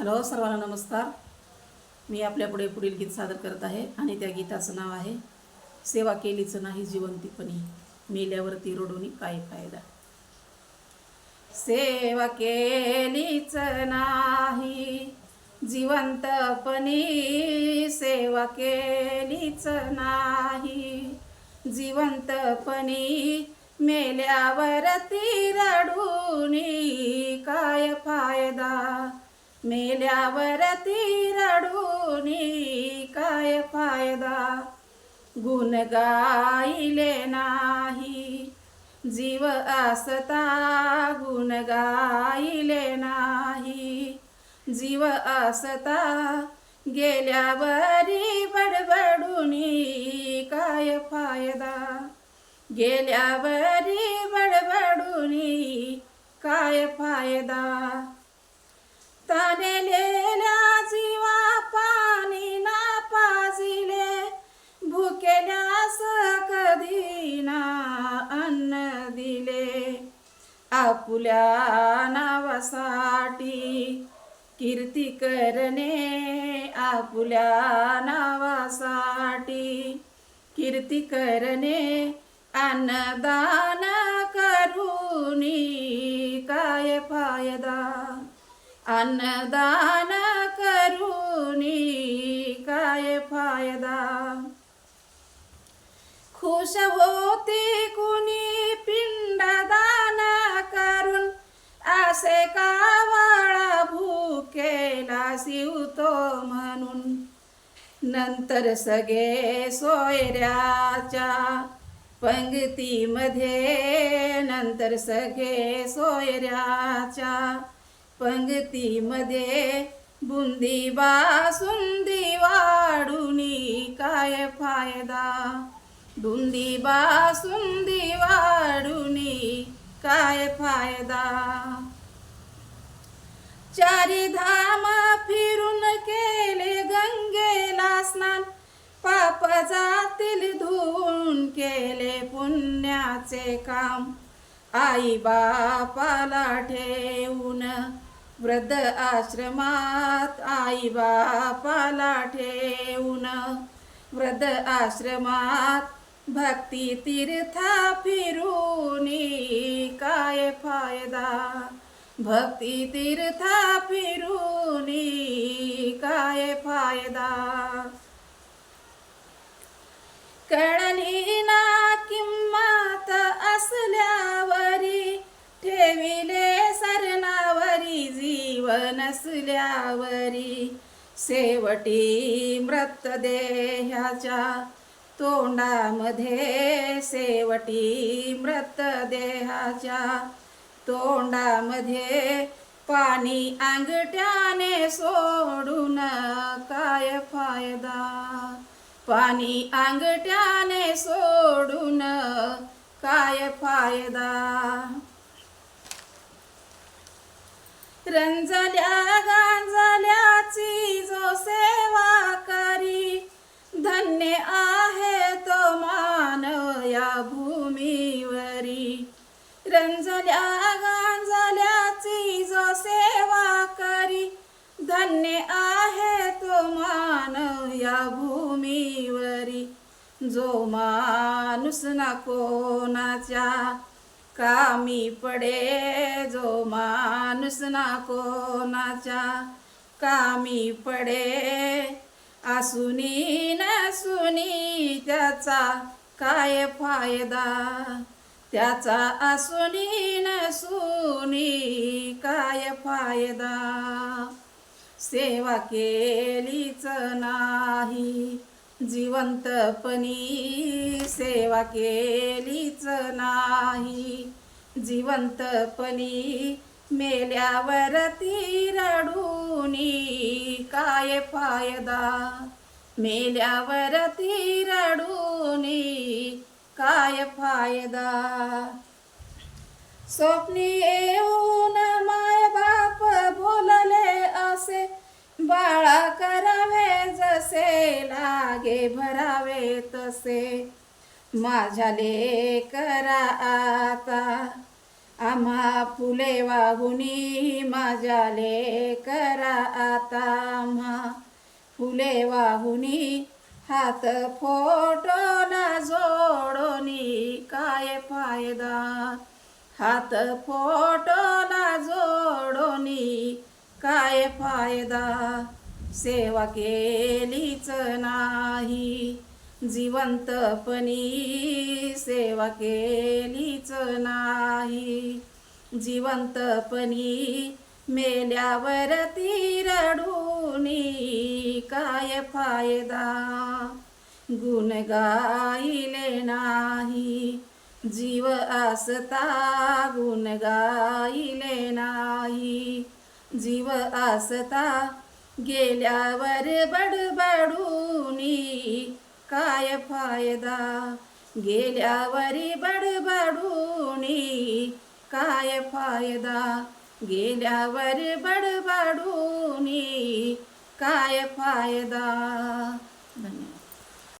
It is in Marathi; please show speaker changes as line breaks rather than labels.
हॅलो सर्वांना नमस्कार. मी आपल्यापुढे पुढील गीत सादर करत आहे आणि त्या गीताचं नाव आहे सेवा केलीचं नाही जिवंतीपणी मेल्यावरती रडून काय फायदा? सेवा केलीच नाही जिवंतपणी सेवा केलीच नाही जिवंतपणी मेल्यावरती रडूनी काय फायदा? मेल्यावरती रडूनी काय फायदा? गुण गायले नाही जीव असता गुण गायले नाही. जीव असता गेल्यावरी बडबडूनी काय फायदा? गेल्यावरी बडबडूनी काय फायदा? आपुल्या नावासाठी कीर्ती करणे आपुल्या नावासाठी कीर्ती करणे अन्नदान करूनी काय फायदा? अन्नदान करूनी काय फायदा? खुश होते कुणी असे कावळा भूकेला शिवतो म्हणून. नंतर सगळे सोयऱ्याच्या पंगतीमध्ये नंतर सगळे सोयऱ्याच्या पंगतीमध्ये बुंदी बासुंदी वाढूनी काय फायदा? बुंदी बासुंदी वाढूनी काय फायदा? चारी धाम फिरून केले गंगेला स्नान. पाप जातील धुवून केले पुण्याचे काम. आई बापाला ठेवून वृद्ध आश्रमात आई बापाला ठेवून वृद्ध आश्रमात भक्ती तीर्था फिरूनी काय फायदा? भक्ती तीर्था फिरून काय फायदा? कळली ना किंमत असल्यावरी ठेविले सरणावरी जीवन नसल्यावरी शेवटी मृतदेहाच्या तोंडामध्ये शेवटी मृतदेहाच्या तोंडामध्ये पाणी अंगठ्याने सोडून काय फायदा? पाणी अंगठ्याने सोडून काय फायदा? रंजल्या या भूमीवरी जो माणूस ना कोणाच्या कामी पडे जो माणूस ना कोणाच्या कामी पडे असुनी नसुनी त्याचा काय फायदा? त्याचा असुनी नसुनी काय फायदा? सेवा केलीच नाही. जिवंतपणी सेवा केलीच नाही. जिवंतपणी मेल्यावरती रडूनी काय फायदा? मेल्यावरती रडूनी काय फायदा? स्वप्नी येऊन मा भरावे तसे. माझ्या लेकरा आता आम्हा फुले वाहुनी माझ्या लेकरा आता आम्हा फुले वाहुनी हात फोटोला जोडोनी. काय फायदा? हात फोटोला जोडोनी. काय फायदा? सेवा केलीच नाही. जिवंतपणी सेवा केलीच नाही. जिवंतपणी मेल्यावर ती रडूनी काय फायदा? गुण गाईले नाही. जीव असता गुण गाईले नाही. जीव असता गेल्यावर बडबडूनी काय फायदा? गेल्यावरी बडबडूनी काय फायदा? गेल्यावर बडबडूनी काय फायदा?